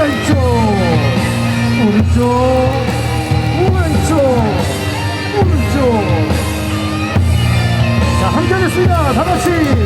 왼쪽 오른쪽 왼쪽 오른쪽. 자 함께 하겠습니다. 다같이.